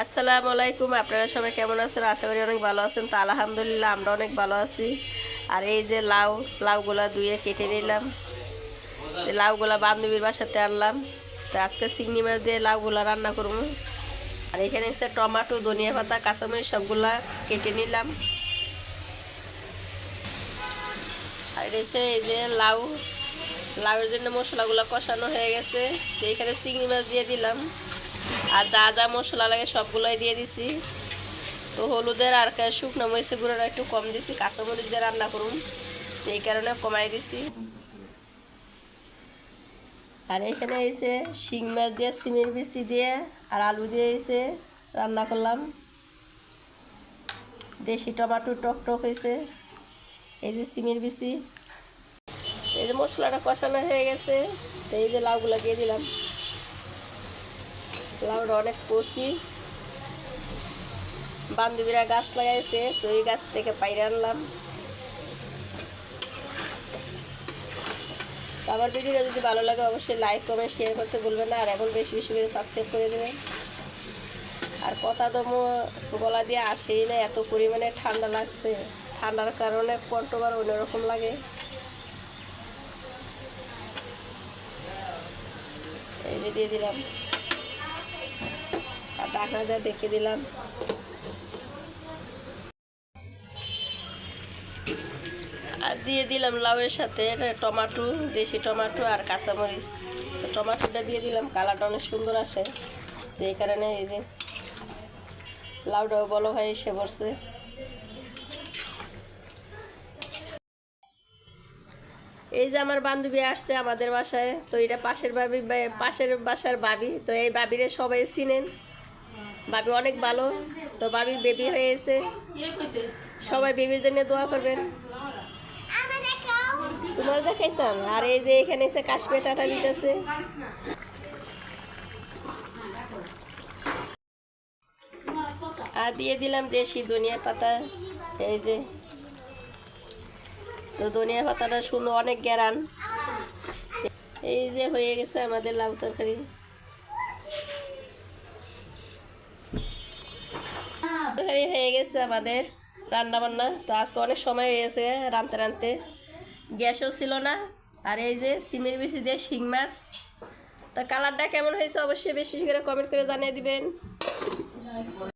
আসসালামু আলাইকুম, আপনারা সবাই কেমন আছেন? আশা করি অনেক ভালো আছেন। তো আলহামদুলিল্লাহ, আমরা অনেক ভালো আছি। আর এই যে লাউ, লাউগুলা ধুয়ে কেটে নিলাম। লাউগুলা বান্ধবীর বাসাতে আনলাম। তো আজকে চিংড়ি মাছ দিয়ে লাউগুলা রান্না করব। আর এখানে হচ্ছে টমাটো, ধনিয়া পাতা, কাঁচামরিচ সবগুলা কেটে নিলাম। আর এসে এই যে লাউ, লাউয়ের জন্য মশলাগুলো কষানো হয়ে গেছে। তো এখানে চিংড়ি মাছ দিয়ে দিলাম। আর যা যা মশলা লাগে সবগুলোই দিয়ে দিছি। তো হলুদের আর শুকনো মরিচের গুঁড়োটা একটু কম দিছি, কাঁচামরিচ দিয়ে রান্না করুন এই কারণে কমাই দিছি। আর এখানে এসে শিং মাছ দিয়ে, সিমের বিচি দিয়ে আর আলু দিয়ে এসে রান্না করলাম। দেশি টমাটো টক টক হয়েছে। এই যে সিমের বিচি। এই যে মশলাটা কষানো হয়ে গেছে। তো এই যে লাউগুলো দিয়ে দিলাম। লাউটা অনেক কচি। বান্ধবীরা গাছ লাগাইছে, তো এই গাছ থেকে পাইরে আনলাম। আমার ভিডিওটা যদি ভালো লাগে, অবশ্যই লাইক কমেন্ট শেয়ার করতে ভুলবেন না। আর এখন বেশি বেশি করে সাবস্ক্রাইব করে দেবেন। আর কথা তো গলা দিয়ে আসেই না, এত পরিমাণে ঠান্ডা লাগছে। ঠান্ডার কারণে কণ্ঠবার অন্যরকম লাগে। এই যে দিয়ে দিলাম। ঢাকনা দেখে দিলাম। আর দিয়ে দিলাম লাউয়ের সাথে টমাটো, দেশি টমাটো আর কাঁচামরিচ। তো টমাটোটা দিয়ে দিলাম, কালারটা অনেক সুন্দর আসে। তো এই কারণে এই যে লাউটাও বলো ভাই এসে পড়ছে। এই যে আমার বান্ধবী আসছে আমাদের বাসায়, তো এটা পাশের বাবি পাশের বাসার বাবি, তো এই বাবিরে সবাই চিনেন। বাবি অনেক ভালো। তো বাবির বেবি হয়ে হয়েছে সবাই বেবির জন্য দোয়া করবেন। তোমার দেখাইতাম আর এই যে এখানে এসে কাশ্মীর টাটা দিতেছে। আর দিয়ে দিলাম দেশি ধনিয়া পাতা। এই যে। তো ধনিয়া পাতাটা শুনো, অনেক গ্যারান এই যে হয়ে গেছে আমাদের লাউ তরকারি। তরকারি হয়ে গেছে আমাদের রান্না বান্না তো আজকে অনেক সময় হয়ে গেছে রাঁধতে রানতে গ্যাসও ছিল না। আর এই যে সিমের বেশি দিয়ে শিং মাছ। তা কালারটা কেমন হয়েছে অবশ্যই বেশি বেশি করে কমেন্ট করে জানিয়ে দিবেন।